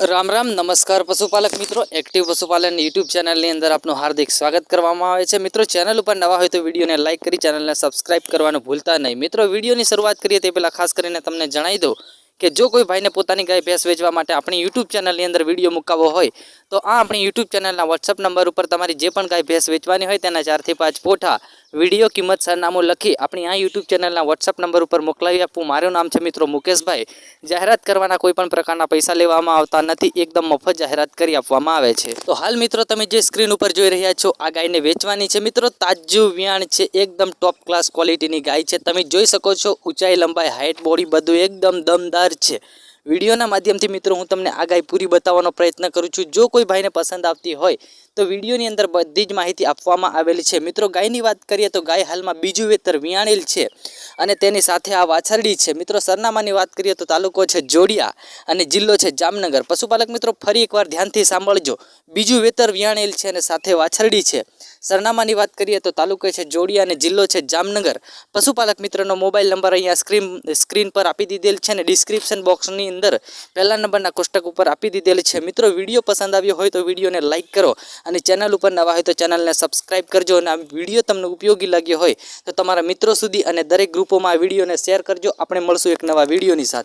રામ રામ, નમસ્કાર પશુપાલક મિત્રો. એક્ટિવ પશુપાલન યુટ્યુબ ચેનલની અંદર આપનું હાર્દિક સ્વાગત કરવામાં આવે છે. મિત્રો ચેનલ ઉપર નવા હોય તો વિડીયોને લાઇક કરી ચેનલને સબસ્ક્રાઇબ કરવાનું ભૂલતા નહીં. મિત્રો, વિડીયોની શરૂઆત કરીએ તે પહેલાં ખાસ કરીને તમને જણાવી દઉં કે જો કોઈ ભાઈને પોતાની ગાય ભેંસ વેચવા માટે આપણી યુટ્યુબ ચેનલની અંદર વીડિયો મુકાવવો હોય, તો આ આપણી યુટ્યુબ ચેનલના વોટ્સઅપ નંબર ઉપર તમારી જે પણ ગાય ભેંસ વેચવાની હોય તેના ચારથી પાંચ ફોટા વીડિયો કિંમત સરનામું લખી આપણી આ યુટ્યુબ ચેનલના વોટ્સઅપ નંબર ઉપર મોકલાવી આપવું મારું નામ છે મિત્રો મુકેશભાઈ. જાહેરાત કરવાના કોઈ પણ પ્રકારના પૈસા લેવામાં આવતા નથી. એકદમ મફત જાહેરાત કરી આપવામાં આવે છે. તો હાલ મિત્રો તમે જે સ્ક્રીન ઉપર જોઈ રહ્યા છો, આ ગાયને વેચવાની છે. મિત્રો, તાજું વ્યાણ છે. એકદમ ટોપ ક્લાસ ક્વોલિટીની ગાય છે. તમે જોઈ શકો છો, ઊંચાઈ, લંબાઈ હાઇટ બોડી બધું એકદમ દમદાર છે. વિડીયોના માધ્યમથી મિત્રો હું તમને આ ગાય પૂરી બતાવવાનો પ્રયત્ન કરું છું. જો કોઈ ભાઈને પસંદ આવતી હોય, તો વિડીયોની અંદર બધી જ માહિતી આપવામાં આવેલી છે. મિત્રો, ગાયની વાત કરીએ તો ગાય હાલમાં બીજું વેતર વિયાણેલ છે અને તેની સાથે આ વાછરડી છે. મિત્રો, સરનામાની વાત કરીએ તો તાલુકો છે જોડિયા અને જિલ્લો છે જામનગર. પશુપાલક મિત્રો, ફરી એકવાર ધ્યાનથી સાંભળજો. બીજું વેતર વિયાણેલ છે અને સાથે વાછરડી છે. સરનામાની વાત કરીએ તો તાલુકો છે જોડિયા અને જિલ્લો છે જામનગર. પશુપાલક મિત્રનો મોબાઈલ નંબર અહીંયા સ્ક્રીન સ્ક્રીન પર આપી દીધેલ છે અને ડિસ્ક્રિપ્શન બોક્સની અંદર પહેલા નંબરના કોષ્ટક ઉપર આપી દીધેલ છે. મિત્રો, વીડિયો પસંદ આવ્યો હોય તો વિડીયોને લાઇક કરો અને ચેનલ ઉપર નવા હોય તો ચેનલને સબસ્ક્રાઇબ કરજો અને આ વીડિયો તમને ઉપયોગી લાગ્યો હોય તો તમારા મિત્રો સુધી અને દરેક ગ્રુપોમાં આ વિડીયોને શેર કરજો. આપણે મળશું એક નવા વિડીયોની સાથે.